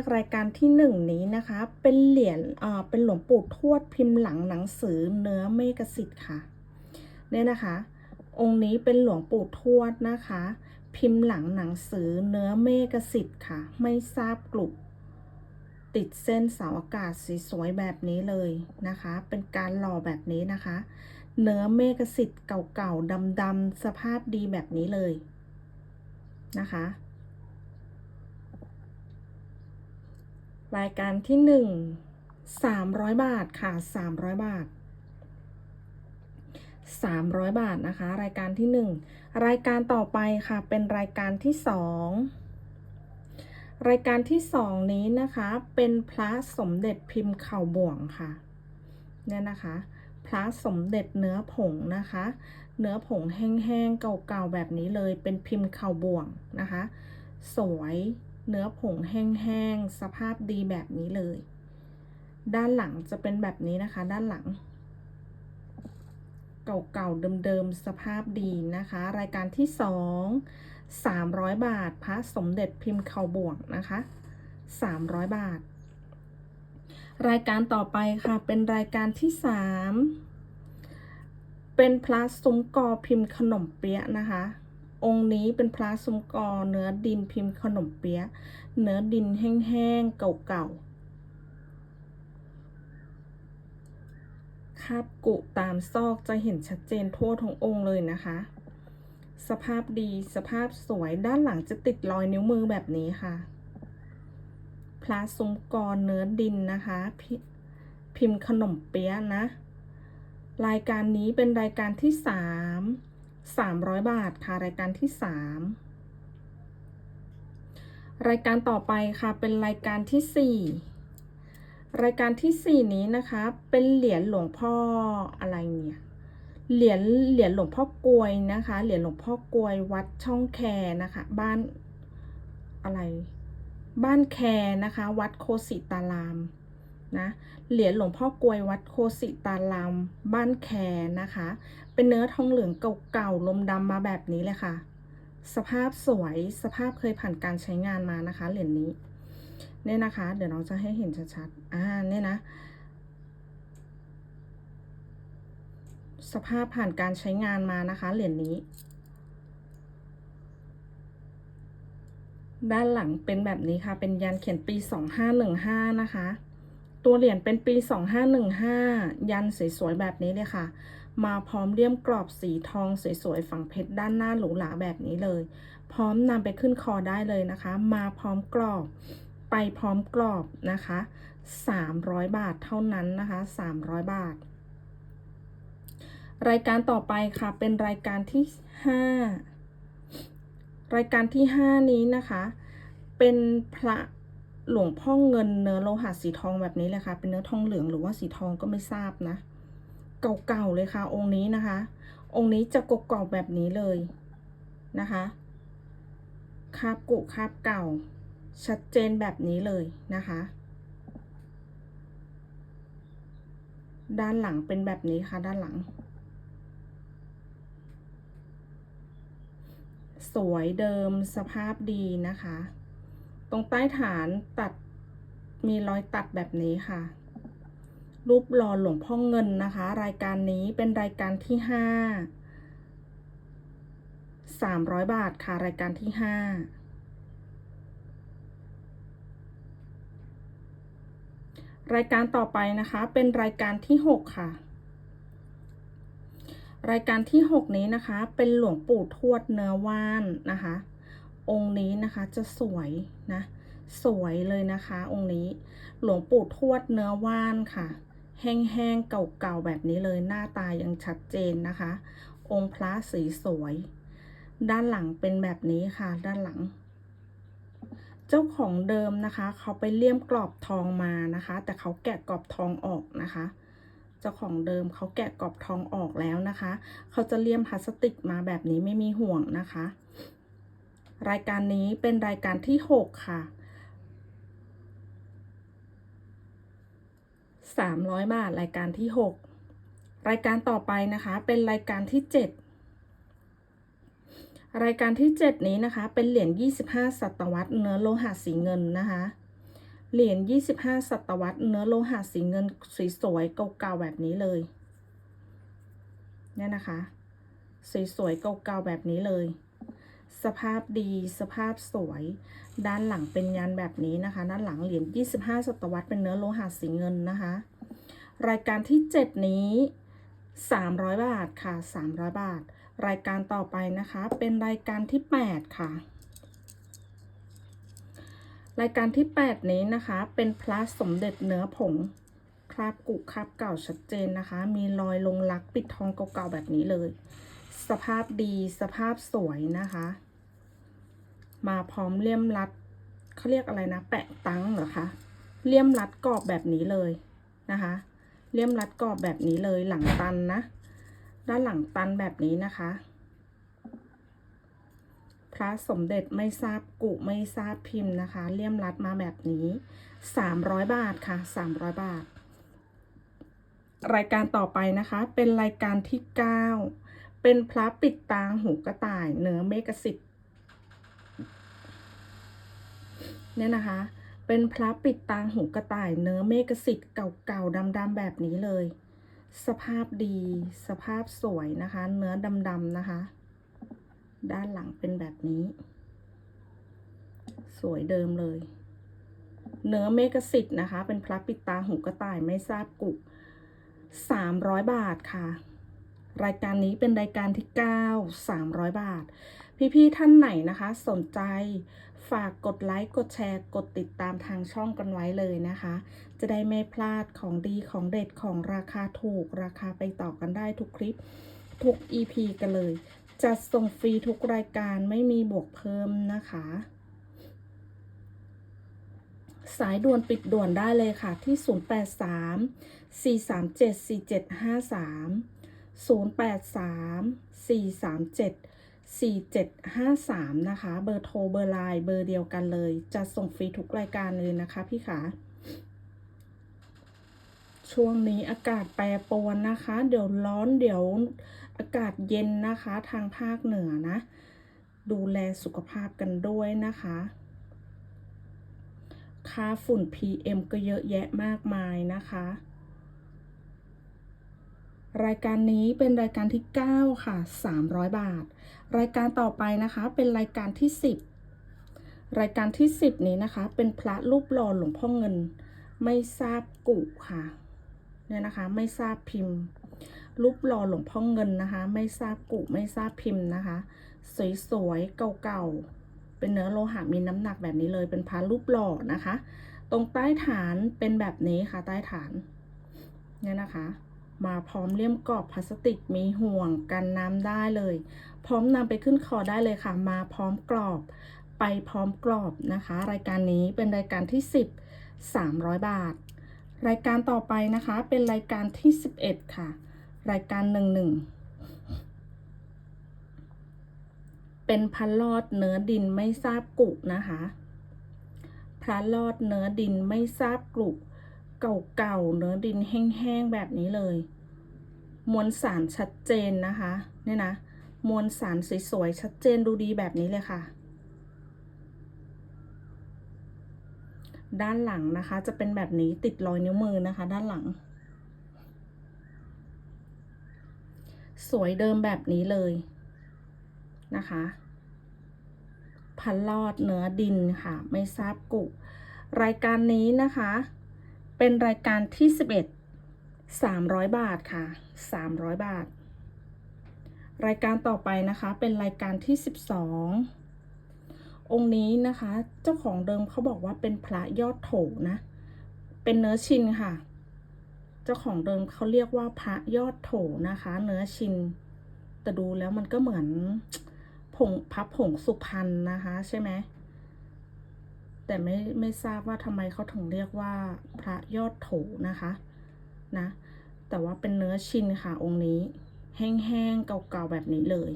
กรายการที่หนึ่งนี้นะคะ เป็นเหรียญอ่าเป็นหลวงปู่ทวดพิมพ์หลังหนังสือเนื้อเมกสิทธิ์ค่ะเนี่ยนะคะ องค์นี้เป็นหลวงปู่ทวดนะคะ พิมพ์หลังหนังสือเนื้อเมกสิทธิ์ค่ะ ไม่ทราบกลุ่มติดเส้นเสาอากาศสวยๆแบบนี้เลยนะคะ เป็นการหล่อแบบนี้นะคะ เนื้อเมกสิทธิ์เก่าๆดำๆสภาพดีแบบนี้เลยนะคะ รายการที่หนึ่งสามร้อยบาทค่ะสามร้อยบาทสามร้อยบาทนะคะ รายการที่หนึ่งรายการต่อไปค่ะเป็นรายการที่สองรายการที่สองนี้นะคะเป็นพระสมเด็จพิมพ์เข่าบ่วงค่ะเนี่ยนะคะพระสมเด็จเนื้อผงนะคะ เนื้อผงแห้งๆเก่าๆแบบนี้เลยเป็นพิมพ์เข่าบ่วงนะคะ สวย เนื้อผงแห้งๆ สภาพดีแบบนี้เลย ด้านหลังจะเป็นแบบนี้นะคะ ด้านหลัง เก่าๆ เดิมๆ สภาพดีนะคะ รายการที่สอง300 บาท พระสมเด็จพิมพ์เข่าบ่วงนะคะ 300 บาท รายการต่อไปค่ะ เป็นรายการที่สามเป็นพระซุ้มกอพิมพ์ขนมเปี๊ยะนะคะ องค์นี้เป็นพระซุ้มกอเนื้อดินพิมพ์ขนมเปี๊ยะเนื้อดินแห้งๆเก่าๆคาบกุตามซอกจะเห็นชัดเจนทั่วทั้งองค์เลยนะคะ สภาพดีสภาพสวยด้านหลังจะติดรอยนิ้วมือแบบนี้ค่ะ พระซุ้มกอเนื้อดินนะคะพพิมพ์ขนมเปี๊ยะนะ รายการนี้เป็นรายการที่สาม สามร้อยบาทค่ะรายการที่สามรายการต่อไปค่ะเป็นรายการที่สี่รายการที่สี่นี้นะคะเป็นเหรียญหลวงพ่ออะไรเนี่ยเหรียญเหรียญหลวงพ่อกลวยนะคะ เหรียญหลวงพ่อกลวยวัดช่องแคนะคะ บ้านอะไร บ้านแคนะคะ วัดโคสิตารามนะเหรียญหลวงพ่อกลวยวัดโคสิตารามบ้านแคนะคะ เป็นเนื้อทองเหลืองเก่าๆลมดำมาแบบนี้เลยค่ะ สภาพสวยสภาพเคยผ่านการใช้งานมานะคะเหรียญนี้เนี่ยนะคะ เดี๋ยวน้องจะให้เห็นชัดๆอ่าเนี่ยนะ สภาพผ่านการใช้งานมานะคะเหรียญนี้ ด้านหลังเป็นแบบนี้ค่ะ เป็นยันเขียนปี 2515 นะคะ ตัวเหรียญเป็นปี 2515 ยันสวยๆแบบนี้เลยค่ะ มาพร้อมเลี่ยมกรอบสีทองสวยๆ ฝังเพชรด้านหน้าหรูหราแบบนี้เลย พร้อมนำไปขึ้นคอได้เลยนะคะ มาพร้อมกรอบ ไปพร้อมกรอบนะคะ 300 บาทเท่านั้นนะคะ 300 บาท รายการต่อไปค่ะเป็นรายการที่ 5 รายการที่ 5 นี้นะคะ เป็นพระหลวงพ่อเงินเนื้อโลหะสีทองแบบนี้เลยค่ะ เป็นเนื้อทองเหลืองหรือว่าสีทองก็ไม่ทราบนะ เก่าๆเลยค่ะ องค์นี้นะคะ องค์นี้จะกกรอบแบบนี้เลยนะคะคาบกุคาบเก่า ชัดเจนแบบนี้เลยนะคะ ด้านหลังเป็นแบบนี้ค่ะ ด้านหลัง สวยเดิมสภาพดีนะคะ ตรงใต้ฐานตัดมีรอยตัดแบบนี้ค่ะ รูปหล่อหลวงพ่อเงินนะคะ รายการนี้เป็นรายการที่ห้าสามร้อยบาทค่ะ รายการที่ห้ารายการต่อไปนะคะ เป็นรายการที่หกค่ะ รายการที่หกนี้นะคะ เป็นหลวงปู่ทวดเนื้อว่านนะคะ องค์นี้นะคะจะสวยนะสวยเลยนะคะ องค์นี้ หลวงปู่ทวดเนื้อว่านค่ะ แห้งๆ เก่าๆ แบบนี้เลยหน้าตายังชัดเจนนะคะ องค์พระสีสวย ด้านหลังเป็นแบบนี้ค่ะด้านหลัง เจ้าของเดิมนะคะ เขาไปเลี่ยมกรอบทองมานะคะ แต่เขาแกะกรอบทองออกนะคะ เจ้าของเดิมเขาแกะกรอบทองออกแล้วนะคะ เขาจะเลี่ยมพลาสติกมาแบบนี้ไม่มีห่วงนะคะ รายการนี้เป็นรายการที่หกค่ะ สามร้อยบาท รายการที่หกรายการต่อไปนะคะเป็นรายการที่เจ็ดรายการที่เจ็ดนี้นะคะเป็นเหรียญยี่สิบห้าศตวรรษเนื้อโลหะสีเงินนะคะเหรียญ25 ศตวรรษเนื้อโลหะสีเงินสีสวยๆเก่าๆแบบนี้เลยเนี่ยนะคะสวยๆเก่าๆแบบนี้เลย สภาพดีสภาพสวย ด้านหลังเป็นยันแบบนี้นะคะ ด้านหลังเหรียญ25 ศตวรรษเป็นเนื้อโลหะสีเงินนะคะ รายการที่ 7 นี้ 300 บาทค่ะ 300 บาท รายการต่อไปนะคะ เป็นรายการที่ 8 ค่ะ รายการที่ 8 นี้นะคะ เป็นพระสมเด็จเนื้อผงคราบกุคราบเก่าชัดเจนนะคะ มีรอยลงลักปิดทองเก่าๆแบบนี้เลย สภาพดีสภาพสวยนะคะ มาพร้อมเลี่ยมรัดเขาเรียกอะไรนะ แปะตังเหรอคะเลี่ยมรัดกรอบแบบนี้เลยนะคะ เลี่ยมรัดกรอบแบบนี้เลยหลังตันนะ ด้านหลังตันแบบนี้นะคะ พระสมเด็จไม่ทราบกุไม่ทราบพิมพ์นะคะ เลี่ยมรัดมาแบบนี้ 300 บาทค่ะ 300 บาท รายการต่อไปนะคะ เป็นรายการที่ 9 เป็นพระปิดตาหูกระต่ายเนื้อเมกสิทธิ เนี่ยนะคะ เป็นพระปิดตาหูกระต่ายเนื้อเมกสิทธิ์เก่าๆดำๆแบบนี้เลย สภาพดี สภาพสวยนะคะ เนื้อดำๆนะคะ ด้านหลังเป็นแบบนี้ สวยเดิมเลย เนื้อเมกสิทธิ์นะคะ เป็นพระปิดตาหูกระต่ายไม่ทราบกุสามร้อยบาทค่ะ รายการนี้เป็นรายการที่เก้าสามร้อยบาท พี่ๆท่านไหนนะคะ สนใจ ฝากกดไลค์กดแชร์กดติดตามทางช่องกันไว้เลยนะคะ จะได้ไม่พลาดของดีของเด็ดของราคาถูกราคาไปต่อกันได้ทุกคลิปทุก EP กันเลย จัดส่งฟรีทุกรายการไม่มีบวกเพิ่มนะคะ สายด่วนปิดด่วนได้เลยค่ะที่ 083 4374753 083 437 4753 นะคะ เบอร์โทรเบอร์ไลน์เบอร์เดียวกันเลย จะส่งฟรีทุกรายการเลยนะคะพี่ขาช่วงนี้อากาศแปรปรวนนะคะ เดี๋ยวร้อนเดี๋ยวอากาศเย็นนะคะ ทางภาคเหนือนะ ดูแลสุขภาพกันด้วยนะคะ ค่าฝุ่น PM ก็เยอะแยะมากมายนะคะ รายการนี้เป็นรายการที่ 9 ค่ะ 300 บาท รายการต่อไปนะคะเป็นรายการที่ 10 รายการที่ 10 นี้นะคะ เป็นพระรูปหล่อหลวงพ่อเงิน ไม่ทราบกุค่ะเนี่ยนะคะ ไม่ทราบพิมพ์ รูปหล่อหลวงพ่อเงินนะคะ ไม่ทราบกุไม่ทราบพิมพ์นะคะ สวยๆเก่าๆเป็นเนื้อโลหะมีน้ำหนักแบบนี้เลย เป็นพระรูปหล่อนะคะ ตรงใต้ฐานเป็นแบบนี้ค่ะใต้ฐานเนี่ยนะคะ มาพร้อมเลี่ยมกรอบพลาสติกมีห่วงกันน้ำได้เลย พร้อมนำไปขึ้นคอได้เลยค่ะ มาพร้อมกรอบ ไปพร้อมกรอบนะคะ รายการนี้เป็นรายการที่ 10 300 บาท รายการต่อไปนะคะเป็นรายการที่ 11 ค่ะ รายการ 11 เป็นพันลอดเนื้อดินไม่ทราบกุนะคะพระลอดเนื้อดินไม่ทราบกลุ เก่าๆเนื้อดินแห้งๆแบบนี้เลย มวลสารชัดเจนนะคะเนี่ยนะมวลสารสวยๆชัดเจนดูดีแบบนี้เลยค่ะ ด้านหลังนะคะจะเป็นแบบนี้ติดรอยนิ้วมือนะคะ ด้านหลัง สวยเดิมแบบนี้เลยนะคะพันลอดเนื้อดินค่ะ ไม่ทราบกุ รายการนี้นะคะ เป็นรายการที่ 11 300 บาทค่ะ 300 บาท รายการต่อไปนะคะเป็นรายการที่ 12 องค์นี้นะคะ เจ้าของเดิมเขาบอกว่าเป็นพระยอดโถนะ เป็นเนื้อชินค่ะ เจ้าของเดิมเขาเรียกว่าพระยอดโถนะคะ เนื้อชิน แต่ดูแล้วมันก็เหมือนผงพับผงสุพรรณนะคะ ใช่ไหม แต่ไม่ไม่ทราบว่าทำไมเขาถึงเรียกว่าพระยอดโถนะคะนะ แต่ว่าเป็นเนื้อชินค่ะองค์นี้ แห้งๆเก่าๆแบบนี้เลย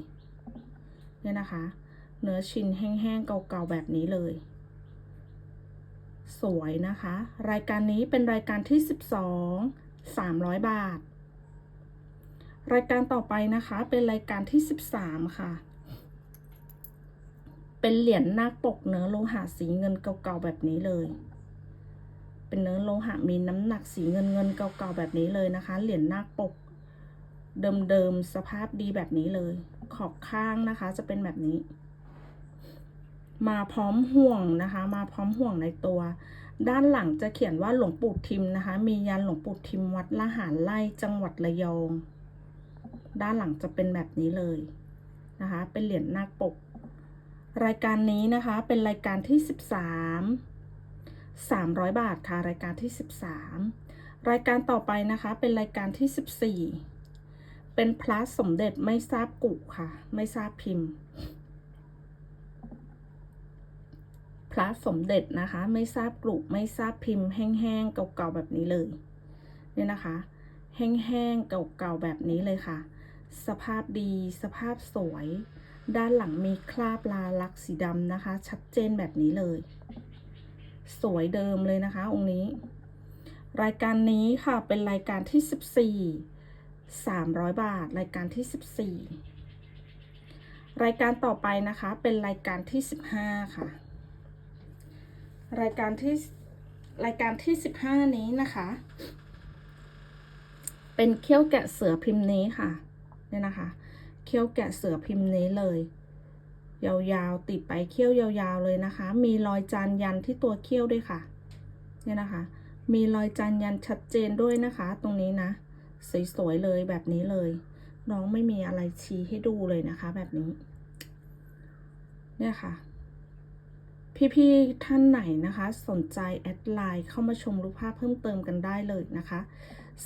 เนี่ยนะคะ เนื้อชินแห้งๆเก่าๆแบบนี้เลย สวยนะคะ รายการนี้เป็นรายการที่ 12 300 บาท รายการต่อไปนะคะเป็นรายการที่ 13 ค่ะ เป็นเหรียญนาคปกเนื้อโลหะสีเงินเก่าๆแบบนี้เลย เป็นเนื้อโลหะมีน้ำหนักสีเงินเงินเก่าๆแบบนี้เลยนะคะ เหรียญนาคปก เดิมๆสภาพดีแบบนี้เลย ขอบข้างนะคะจะเป็นแบบนี้ มาพร้อมห่วงนะคะ มาพร้อมห่วงในตัว ด้านหลังจะเขียนว่าหลวงปู่ทิมนะคะ มียันหลวงปู่ทิมวัดละหารไร่จังหวัดระยอง ด้านหลังจะเป็นแบบนี้เลยนะคะ เป็นเหรียญนาคปก รายการนี้นะคะเป็นรายการที่ 13 300 บาทค่ะรายการที่ 13 รายการต่อไปนะคะเป็นรายการที่ 14 เป็นพระสมเด็จไม่ทราบกุค่ะ ไม่ทราบพิมพ์ พระสมเด็จนะคะ ไม่ทราบกลุ่ไม่ทราบพิมพ์แห้งๆเก่าๆแบบนี้เลยเนี่ยนะคะ แห้งๆเก่าๆแบบนี้เลยค่ะ สภาพดีสภาพสวย ด้านหลังมีคราบลาลักษณ์สีดำนะคะ ชัดเจนแบบนี้เลย สวยเดิมเลยนะคะ องค์นี้ รายการนี้ค่ะเป็นรายการที่ 14 300 บาท รายการที่ 14 รายการต่อไปนะคะเป็นรายการที่ 15 ค่ะ รายการที่รายการที่ 15 นี้นะคะ เป็นเขี้ยวแกะเสือพิมพ์นี้ค่ะเนี่ยนะคะ เขี้ยวแกะเสือพิมพ์นี้เลย ยาวๆติดไปเขี้ยวยาวๆเลยนะคะ มีรอยจานยันที่ตัวเขี้ยวด้วยค่ะ เนี่ยนะคะ มีรอยจานยันชัดเจนด้วยนะคะ ตรงนี้นะ สวยๆเลยแบบนี้เลย น้องไม่มีอะไรชี้ให้ดูเลยนะคะ แบบนี้ เนี่ยค่ะพี่ๆท่านไหนนะคะ สนใจแอดไลน์เข้ามาชมรูปภาพเพิ่มเติมกันได้เลยนะคะ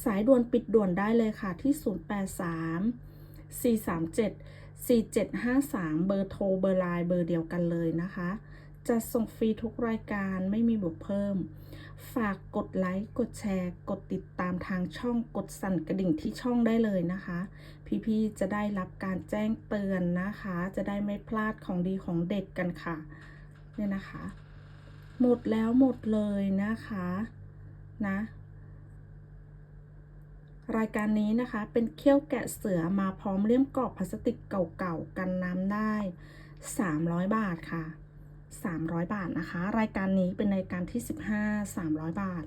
สายด่วนปิดด่วนได้เลยค่ะที่ 083 437 4753 เบอร์โทรเบอร์ไลน์เบอร์เดียวกันเลยนะคะ จะส่งฟรีทุกรายการไม่มีบวกเพิ่ม ฝากกดไลค์กดแชร์ กดติดตามทางช่องกดสั่นกระดิ่งที่ช่องได้เลยนะคะ พี่ๆจะได้รับการแจ้งเตือนนะคะ จะได้ไม่พลาดของดีของเด็กกันค่ะ เนี่ยนะคะ หมดแล้วหมดเลยนะคะนะ รายการนี้นะคะเป็นเขี้ยวแกะเสือมาพร้อมเลี่ยมกรอบพลาสติกเก่าๆกันน้ำได้ 300 บาทค่ะ 300 บาทนะคะ รายการนี้เป็นรายการที่ 15 300 บาท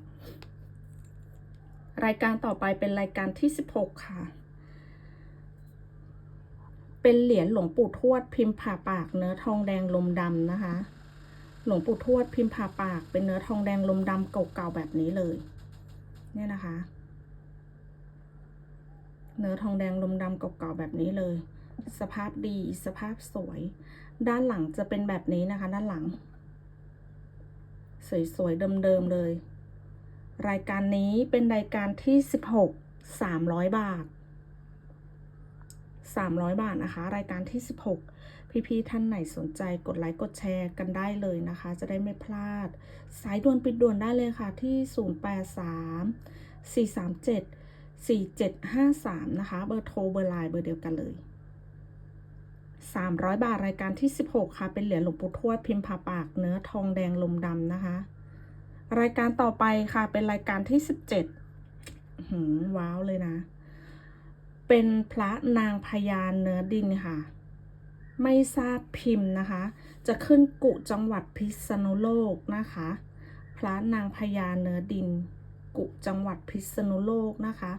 รายการต่อไปเป็นรายการที่ 16 ค่ะ เป็นเหรียญหลวงปู่ทวดพิมพ์ผ่าปากเนื้อทองแดงลมดำนะคะ หลวงปู่ทวดพิมพ์ผ่าปากเป็นเนื้อทองแดงลมดำเก่าๆแบบนี้เลย เนี่ยนะคะ เนื้อทองแดงลมดำเก่าๆแบบนี้เลย สภาพดีสภาพสวย ด้านหลังจะเป็นแบบนี้นะคะ ด้านหลัง สวยๆเดิมๆเลย รายการนี้เป็นรายการที่ 16 300 บาท 300 บาทนะคะ รายการที่ 16 พี่ๆท่านไหนสนใจกดไลค์กดแชร์กันได้เลยนะคะ จะได้ไม่พลาด สายด่วนปิดด่วนได้เลยค่ะที่ 083 437 4753 นะคะ เบอร์โทรเบอร์ไลน์เบอร์เดียวกันเลย 300 บาทรายการที่ 16 ค่ะ เป็นเหรียญหลวงปู่ทวดพิมพ์ผ่าปากเนื้อทองแดงลมดำนะคะ รายการต่อไปค่ะ เป็นรายการที่ 17หืมว้าวเลยนะ เป็นพระนางพญาเนื้อดินค่ะ ไม่ทราบพิมพ์นะคะ จะขึ้นกุจังหวัดพิษณุโลกนะคะ พระนางพญาเนื้อดินกุจังหวัดพิษณุโลกนะคะ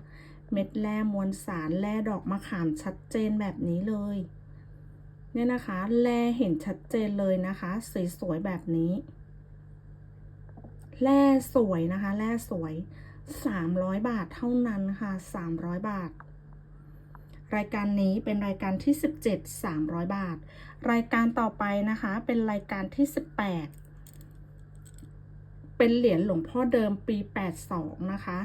เม็ดแร่มวลสารแร่ดอกมะขามชัดเจนแบบนี้เลย เนี่ยนะคะแร่เห็นชัดเจนเลยนะคะสวยๆแบบนี้แร่สวยนะคะแร่สวย 300 บาทเท่านั้นค่ะ 300 บาท รายการนี้เป็นรายการที่ 17 300 บาท รายการต่อไปนะคะเป็นรายการที่ 18 เป็นเหรียญหลวงพ่อเดิมปี 82 นะคะ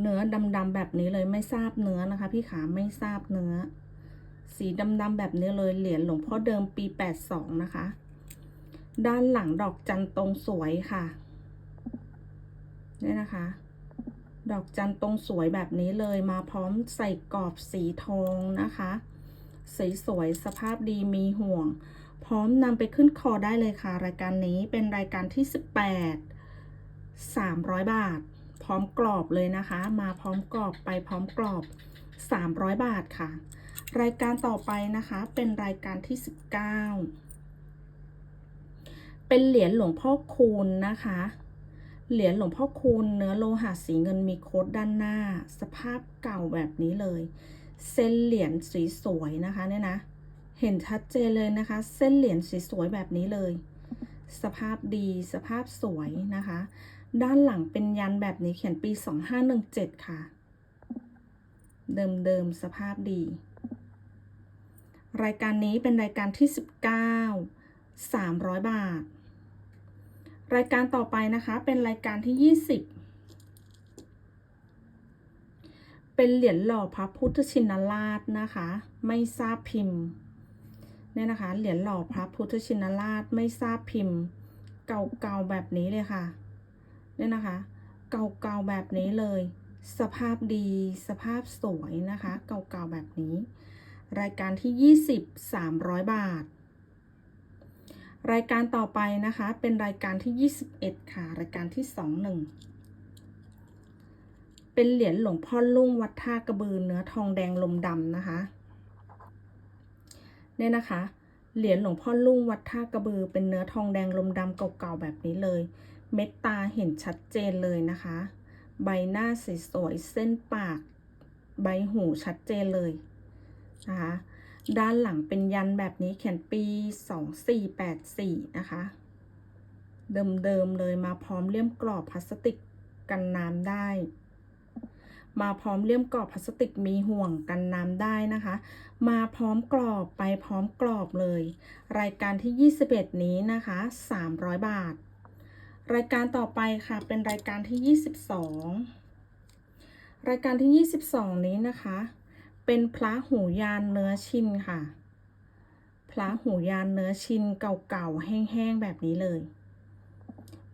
เนื้อดำๆแบบนี้เลยไม่ทราบเนื้อนะคะ พี่ขาไม่ทราบเนื้อ สีดำๆแบบนี้เลยเหรียญหลวงพ่อเดิมปี 82 นะคะ ด้านหลังดอกจันตรงสวยค่ะเนี่ยนะคะ ดอกจันตรงสวยแบบนี้เลยมาพร้อมใส่กรอบสีทองนะคะสีสวยสภาพดีมีห่วง พร้อมนำไปขึ้นคอได้เลยค่ะ รายการนี้เป็นรายการที่ 18 300 บาท พร้อมกรอบเลยนะคะ มาพร้อมกรอบไปพร้อมกรอบ 300 บาทค่ะ รายการต่อไปนะคะเป็นรายการที่ 19 เป็นเหรียญหลวงพ่อคูณนะคะ เหรียญหลวงพ่อคูณเนื้อโลหะสีเงินมีโค้ดด้านหน้า สภาพเก่าแบบนี้เลย เส้นเหรียญสีสวยนะคะเนี่ยนะ เห็นชัดเจนเลยนะคะ เส้นเหรียญสีสวยแบบนี้เลย สภาพดีสภาพสวยนะคะ ด้านหลังเป็นยันแบบนี้เขียนปี 2517 ค่ะ เดิมๆสภาพดี รายการนี้เป็นรายการที่ 19 300 บาท รายการต่อไปนะคะ เป็นรายการที่ 20 เป็นเหรียญหล่อพระพุทธชินราชนะคะ ไม่ทราบพิมพ์เนี่ยนะคะ เหรียญหล่อพระพุทธชินราชไม่ทราบพิมพ์ เก่าๆแบบนี้เลยค่ะ เนี่ยนะคะ เก่าๆแบบนี้เลย สภาพดีสภาพสวยนะคะ เก่าๆแบบนี้ รายการที่ 20 300 บาท รายการต่อไปนะคะ เป็นรายการที่ 21 ค่ะ รายการที่ 21เป็นเหรียญหลวงพ่อลุ่งวัดท่ากระบือเนื้อทองแดงลมดำนะคะ เนี่ยนะคะ เหรียญหลวงพ่อลุ่งวัดท่ากระบือเป็นเนื้อทองแดงลมดำเก่าๆแบบนี้เลย เม็ดตาเห็นชัดเจนเลยนะคะ ใบหน้าสวยๆเส้นปาก ใบหูชัดเจนเลยนะคะด้านหลังเป็นยันแบบนี้เขียนปี 2484 นะคะ เดิมๆเลยมาพร้อมเลี่ยมกรอบพลาสติกกันน้ำได้ มาพร้อมเลี่ยมกรอบพลาสติกมีห่วงกันน้ำได้นะคะ มาพร้อมกรอบไปพร้อมกรอบเลย รายการที่ 21 นี้นะคะ 300 บาท รายการต่อไปค่ะเป็นรายการที่ 22 รายการที่ 22 นี้นะคะ เป็นพระหูยานเนื้อชินค่ะ พระหูยานเนื้อชินเก่าๆแห้งๆแบบนี้เลย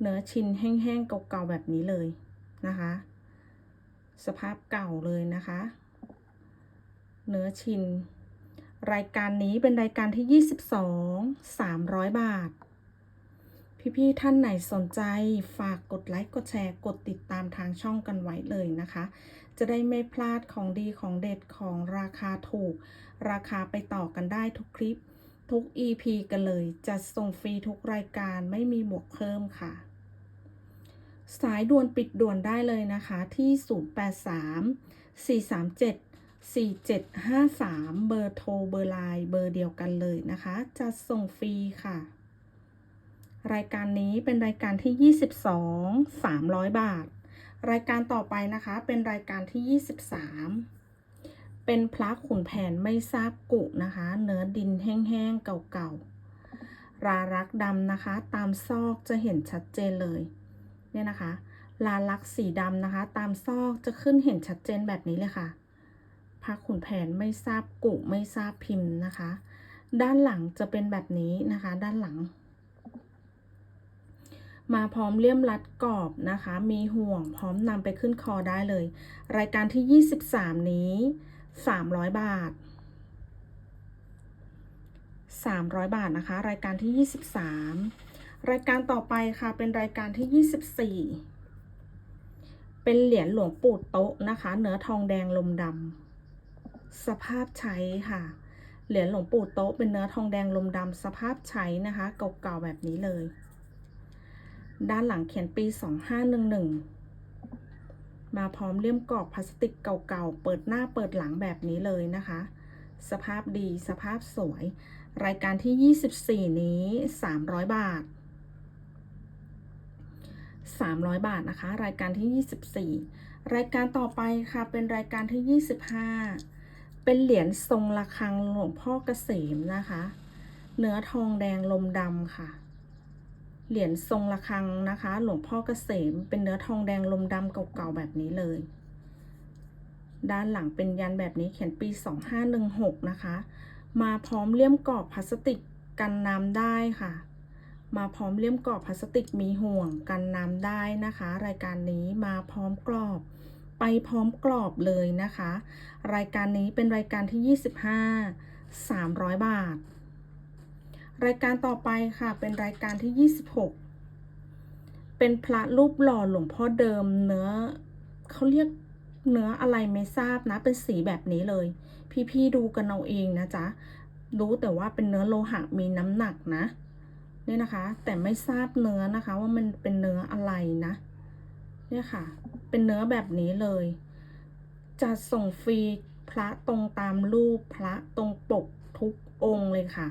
เนื้อชินแห้งๆเก่าๆแบบนี้เลยนะคะ สภาพเก่าเลยนะคะ เนื้อชิน รายการนี้เป็นรายการที่ 22 300 บาท พี่ๆท่านไหนสนใจฝากกดไลค์กดแชร์กดติดตามทางช่องกันไว้เลยนะคะ จะได้ไม่พลาดของดีของเด็ดของราคาถูก ราคาไปต่อกันได้ทุกคลิป ทุก EP กันเลยจะส่งฟรีทุกรายการไม่มีบวกเพิ่มค่ะ สายด่วนปิดด่วนได้เลยนะคะที่ 083 437 4753 เบอร์โทรเบอร์ไลน์เบอร์เดียวกันเลยนะคะ จะส่งฟรีค่ะ รายการนี้เป็นรายการที่ 22 300 บาท รายการต่อไปนะคะเป็นรายการที่ 23 เป็นพระขุนแผนไม่ทราบกุนะคะ เนื้อดินแห้งๆเก่าๆ รารักดำนะคะ ตามซอกจะเห็นชัดเจนเลย เนี่ยนะคะ ลาลักสีดำนะคะ ตามซอกจะขึ้นเห็นชัดเจนแบบนี้เลยค่ะพระขุนแผนไม่ทราบกุไม่ทราบพิมพ์นะคะ ด้านหลังจะเป็นแบบนี้นะคะ ด้านหลัง มาพร้อมเลี่ยมรัดกรอบนะคะ มีห่วงพร้อมนำไปขึ้นคอได้เลย รายการที่ 23 นี้ 300 บาท 300 บาทนะคะ รายการที่ 23 รายการต่อไปค่ะ เป็นรายการที่ 24 เป็นเหรียญหลวงปู่โต๊ะนะคะ เนื้อทองแดงลมดำสภาพใช้ค่ะเหรียญหลวงปู่โต๊ะเป็นเนื้อทองแดงลมดำสภาพใช้นะคะเก่าๆแบบนี้เลย ด้านหลังเขียนปี 2511 มาพร้อมเลี่ยมกรอบพลาสติกเก่าๆ เปิดหน้าเปิดหลังแบบนี้เลยนะคะ สภาพดีสภาพสวย รายการที่ 24 นี้ 300 บาท 300 บาทนะคะ รายการที่ 24 รายการต่อไปค่ะเป็นรายการที่ 25 เป็นเหรียญทรงระฆังหลวงพ่อเกษมนะคะ เนื้อทองแดงลมดำค่ะ เหรียญทรงระฆังนะคะ หลวงพ่อเกษมเป็นเนื้อทองแดงลมดำเก่าๆแบบนี้เลย ด้านหลังเป็นยันแบบนี้เขียนปี 2516 นะคะ มาพร้อมเลี่ยมกรอบพลาสติกกันน้ำได้ค่ะ มาพร้อมเลี่ยมกรอบพลาสติกมีห่วงกันน้ำได้นะคะ รายการนี้มาพร้อมกรอบไปพร้อมกรอบเลยนะคะ รายการนี้เป็นรายการที่ 25 300 บาท รายการต่อไปค่ะเป็นรายการที่ 26 เป็นพระรูปหล่อหลวงพ่อเดิมเนื้อเขาเรียกเนื้ออะไรไม่ทราบนะ เป็นสีแบบนี้เลย พี่ๆดูกันเอาเองนะจ๊ะ รู้แต่ว่าเป็นเนื้อโลหะมีน้ำหนักนะเนี่ยนะคะ แต่ไม่ทราบเนื้อนะคะว่ามันเป็นเนื้ออะไรนะ เนี่ยค่ะ เป็นเนื้อแบบนี้เลย จะส่งฟรีพระตรงตามรูปพระตรงปกทุกองค์เลยค่ะ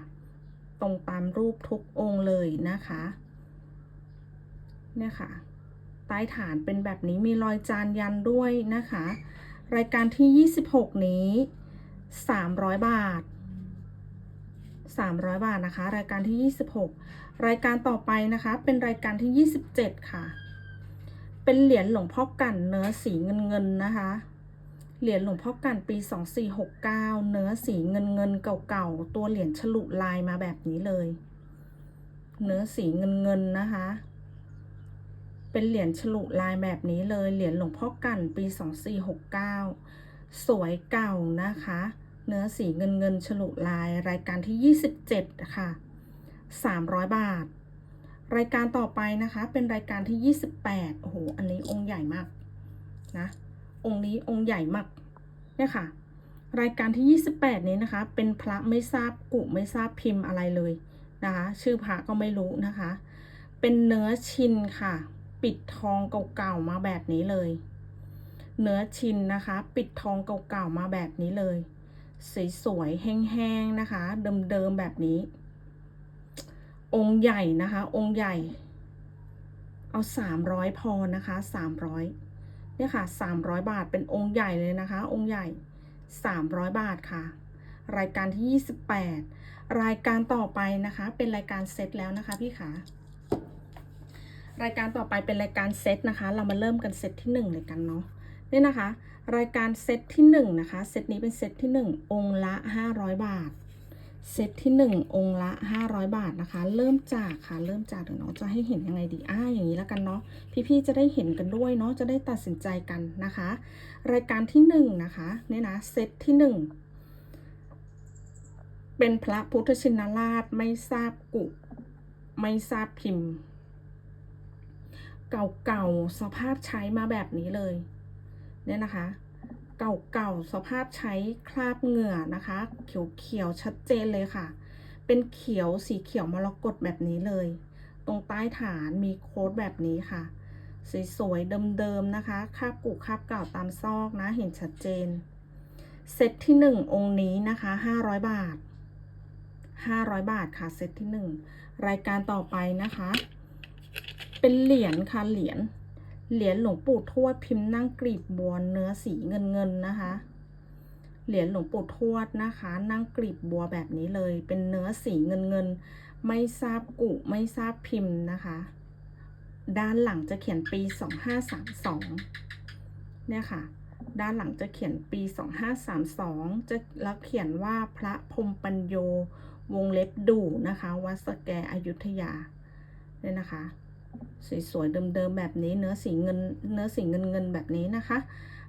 ตรงตามรูปทุกองค์เลยนะคะ เนี่ยค่ะ ใต้ฐานเป็นแบบนี้มีรอยจานยันด้วยนะคะ รายการที่ 26 นี้ 300 บาท 300 บาทนะคะ รายการที่ 26 รายการต่อไปนะคะ เป็นรายการที่ 27 ค่ะ เป็นเหรียญหลวงพ่อกันเนื้อสีเงินเงินนะคะ เหรียญหลวงพ่อกันปี 2469 เนื้อสีเงินเงินเก่าๆ ตัวเหรียญฉลุลายมาแบบนี้เลย เนื้อสีเงินเงินนะคะ เป็นเหรียญฉลุลายแบบนี้เลย เหรียญหลวงพ่อกันปี 2469 สวยเก่านะคะ เนื้อสีเงินเงินฉลุลายรายการที่ 27 ค่ะ 300 บาท รายการต่อไปนะคะ เป็นรายการที่ 28 โอ้โห อันนี้องค์ใหญ่มากนะ องค์นี้องค์ใหญ่มากเนี่ยค่ะ รายการที่ 28 นี้นะคะ เป็นพระไม่ทราบกุไม่ทราบพิมพ์อะไรเลยนะคะ ชื่อพระก็ไม่รู้นะคะ เป็นเนื้อชินค่ะ ปิดทองเก่าๆมาแบบนี้เลย เนื้อชินนะคะ ปิดทองเก่าๆมาแบบนี้เลย สวยๆแห้งๆนะคะ เดิมๆแบบนี้ องค์ใหญ่นะคะ องค์ใหญ่ เอาสามร้อยพอนะคะสามร้อย เนี่ยค่ะสามร้อยบาทเป็นองค์ใหญ่เลยนะคะ องค์ใหญ่สามร้อยบาทค่ะ รายการที่ยี่สิบแปดรายการต่อไปนะคะ เป็นรายการเซตแล้วนะคะพี่ขารายการต่อไปเป็นรายการเซตนะคะ เรามาเริ่มกันเซตที่หนึ่งเลยกันเนาะนี่นะคะ รายการเซตที่หนึ่งนะคะ เซตนี้เป็นเซตที่หนึ่งองค์ละห้าร้อยบาท เซตที่หนึ่งองค์ละ 500 บาทนะคะ เริ่มจากค่ะ เริ่มจากเดี๋ยวน้องจะให้เห็นยังไงดีอ่าอย่างนี้แล้วกันเนาะพี่ๆจะได้เห็นกันด้วยเนาะจะได้ตัดสินใจกันนะคะ รายการที่หนึ่งนะคะเนี่ยนะเซตที่หนึ่งเป็นพระพุทธชินราชไม่ทราบกุไม่ทราบพิมพ์ เก่าๆสภาพใช้มาแบบนี้เลยเนี่ยนะคะ เก่าๆ สภาพใช้คราบเหงื่อนะคะ เขียวๆ ชัดเจนเลยค่ะ เป็นเขียวสีเขียวมรกตแบบนี้เลย ตรงใต้ฐานมีโค้ดแบบนี้ค่ะสวยๆ เดิมๆ นะคะคราบกุคราบเก่าตามซอกนะ เห็นชัดเจน เซตที่หนึ่งองค์นี้นะคะ 500 บาท 500 บาทค่ะ เซตที่หนึ่งรายการต่อไปนะคะ เป็นเหรียญค่ะ เหรียญ เหรียญหลวงปู่ทวดพิมพ์นั่งกรีบบัวเนื้อสีเงินเงินๆนะคะ เหรียญหลวงปู่ทวดนะคะ นั่งกรีบบัวแบบนี้เลย เป็นเนื้อสีเงินเงินๆไม่ทราบกุไม่ทราบพิมพ์นะคะ ด้านหลังจะเขียนปี 2532 เนี่ยค่ะ ด้านหลังจะเขียนปี 2532 จะแล้วเขียนว่าพระพรมปัญโยวงเล็บดูนะคะ วัดสแกอยุธยาเนี่ยนะคะ สวยๆเดิมๆแบบนี้เนื้อสีเงินเนื้อสีเงินเงินๆแบบนี้นะคะ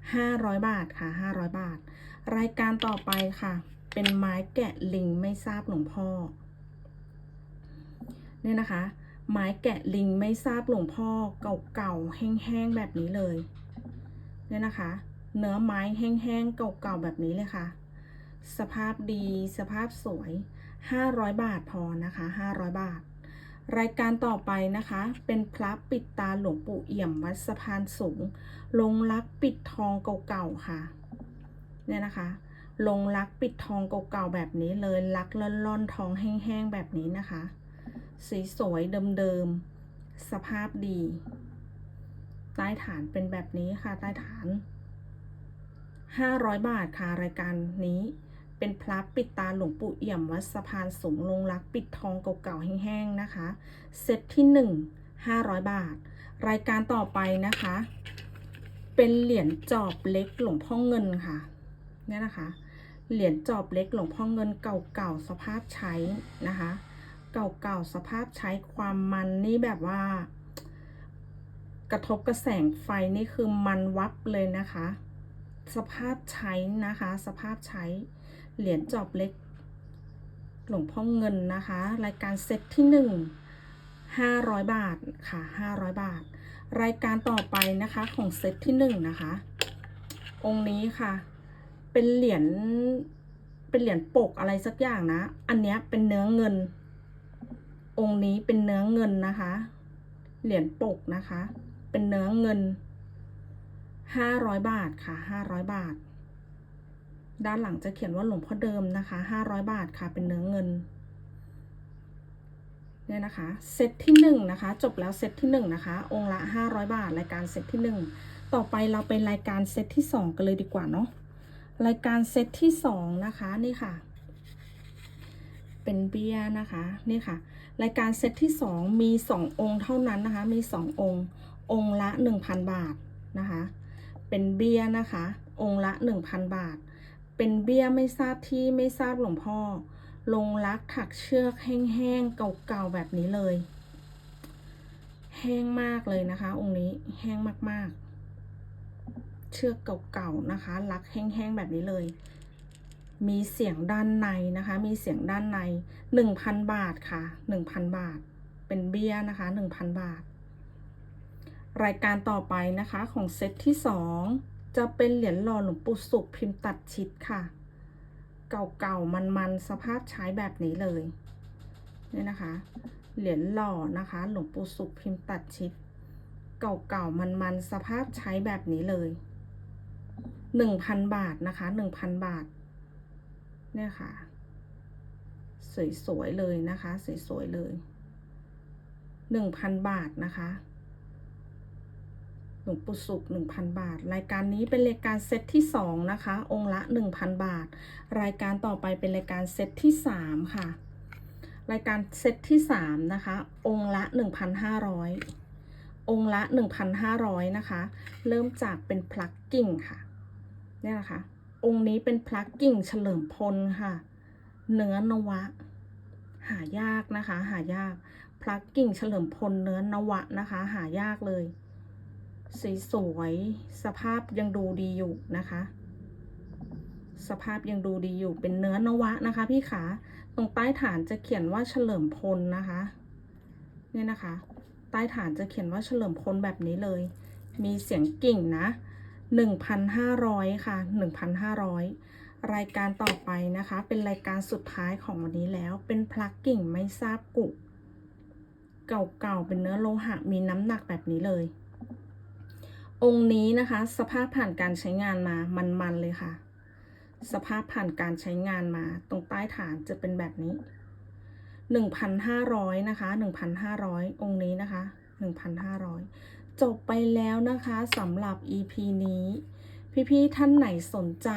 500 บาทค่ะ 500 บาท รายการต่อไปค่ะ เป็นไม้แกะลิงไม่ทราบหลวงพ่อเนี่ยนะคะ ไม้แกะลิงไม่ทราบหลวงพ่อเก่าๆแห้งๆแบบนี้เลยเนี่ยนะคะ เนื้อไม้แห้งๆเก่าๆแบบนี้เลยค่ะ สภาพดีสภาพสวย 500 บาทพอนะคะ 500 บาท รายการต่อไปนะคะ เป็นพระปิดตาหลวงปู่เอี่ยมวัดสะพานสูง ลงรักปิดทองเก่าๆค่ะ เนี่ยนะคะ ลงรักปิดทองเก่าๆแบบนี้เลยรักล่อนๆทองแห้งๆแบบนี้นะคะ สีสวยเดิมๆ สภาพดี ใต้ฐานเป็นแบบนี้ค่ะ ใต้ฐาน 500 บาทค่ะรายการนี้ เป็นพระปิดตาหลวงปู่เอี่ยมวัดสะพานสูงลงรักปิดทองเก่าๆแห้งๆนะคะ เซตที่ 1 500 บาท รายการต่อไปนะคะ เป็นเหรียญจอบเล็กหลวงพ่อเงินค่ะเนี่ยนะคะ เหรียญจอบเล็กหลวงพ่อเงินเก่าๆสภาพใช้นะคะ เก่าๆสภาพใช้ความมันนี่แบบว่า กระทบกระแสงไฟนี่คือมันวับเลยนะคะ สภาพใช้นะคะ สภาพใช้ เหรียญจอบเล็ก หลวงพ่อเงินนะคะ รายการเซตที่หนึ่ง500บาทค่ะ500บาท รายการต่อไปนะคะของเซตที่หนึ่งนะคะ องค์นี้ค่ะ เป็นเหรียญเป็นเหรียญปกอะไรสักอย่างนะ อันเนี้ยเป็นเนื้อเงิน องค์นี้เป็นเนื้อเงินนะคะ เหรียญปกนะคะ เป็นเนื้อเงินห้าร้อยบาทค่ะห้าร้อยบาท ด้านหลังจะเขียนว่าหลวงพ่อเดิมนะคะห้าร้อยบาทค่ะ เป็นเนื้อเงิน เนี่ยนะคะ เซตที่หนึ่งนะคะ จบแล้วเซตที่หนึ่งนะคะ องค์ละห้าร้อยบาท รายการเซตที่หนึ่งต่อไปเราเป็นรายการเซตที่สองกันเลยดีกว่าเนาะ รายการเซตที่สองนะคะ นี่ค่ะ เป็นเบียร์นะคะ นี่ค่ะ รายการเซตที่สองมีสององค์เท่านั้นนะคะ มีสององค์ องค์ละหนึ่งพันบาทนะคะ เป็นเบี้ยนะคะ องค์ละหนึ่งพันบาท เป็นเบี้ยไม่ทราบที่ไม่ทราบหลวงพ่อ ลงรักถักเชือกแห้งๆ เก่าๆ แบบนี้เลย แห้งมากเลยนะคะ องค์นี้แห้งมากๆ เชือกเก่าๆ นะคะ รักแห้งๆ แบบนี้เลย มีเสียงด้านในนะคะ มีเสียงด้านในหนึ่งพันบาทค่ะหนึ่งพันบาท เป็นเบี้ยนะคะหนึ่งพันบาท รายการต่อไปนะคะของเซตที่สอง จะเป็นเหรียญหล่อหลวงปู่สุขพิมพ์ตัดชิดค่ะ เก่าๆ มันๆ สภาพใช้แบบนี้เลยเนี่ยนะคะ เหรียญหล่อนะคะ หลวงปู่สุขพิมพ์ตัดชิด เก่าๆ มันๆ สภาพใช้แบบนี้เลยหนึ่งพันบาทนะคะหนึ่งพันบาท เนี่ยค่ะ สวยๆเลยนะคะ สวยๆเลยหนึ่งพันบาทนะคะ หลวงปู่สุขหนึ่งพันบาท รายการนี้เป็นรายการเซตที่สองนะคะ องค์ละหนึ่งพันบาท รายการต่อไปเป็นรายการเซตที่สามค่ะ รายการเซตที่สามนะคะ องค์ละหนึ่งพันห้าร้อยองค์ละหนึ่งพันห้าร้อยนะคะ เริ่มจากเป็นพลักกิ่งค่ะ เนี่ยนะคะ องค์นี้เป็นพลักกิ่งเฉลิมพลค่ะ เนื้อนวะ หายากนะคะ หายาก พลักกิ่งเฉลิมพลเนื้อนวะนะคะ หายากเลย สีสวยสภาพยังดูดีอยู่นะคะ สภาพยังดูดีอยู่เป็นเนื้อนวะนะคะ พี่ขาตรงใต้ฐานจะเขียนว่าเฉลิมพลนะคะเนี่ยนะคะ ใต้ฐานจะเขียนว่าเฉลิมพลแบบนี้เลย มีเสียงกิ่งนะ1,500 ค่ะ 1,500 รายการต่อไปนะคะ เป็นรายการสุดท้ายของวันนี้แล้ว เป็นพลักกิ่งไม่ทราบกุ เก่าๆ เป็นเนื้อโลหะ มีน้ำหนักแบบนี้เลย องค์นี้นะคะ สภาพผ่านการใช้งานมามันๆเลยค่ะ สภาพผ่านการใช้งานมา ตรงใต้ฐานจะเป็นแบบนี้หนึ่งพันห้าร้อยนะคะหนึ่งพันห้าร้อยองค์นี้นะคะหนึ่งพันห้าร้อยจบไปแล้วนะคะสำหรับ EP นี้ พี่ๆท่านไหนสนใจ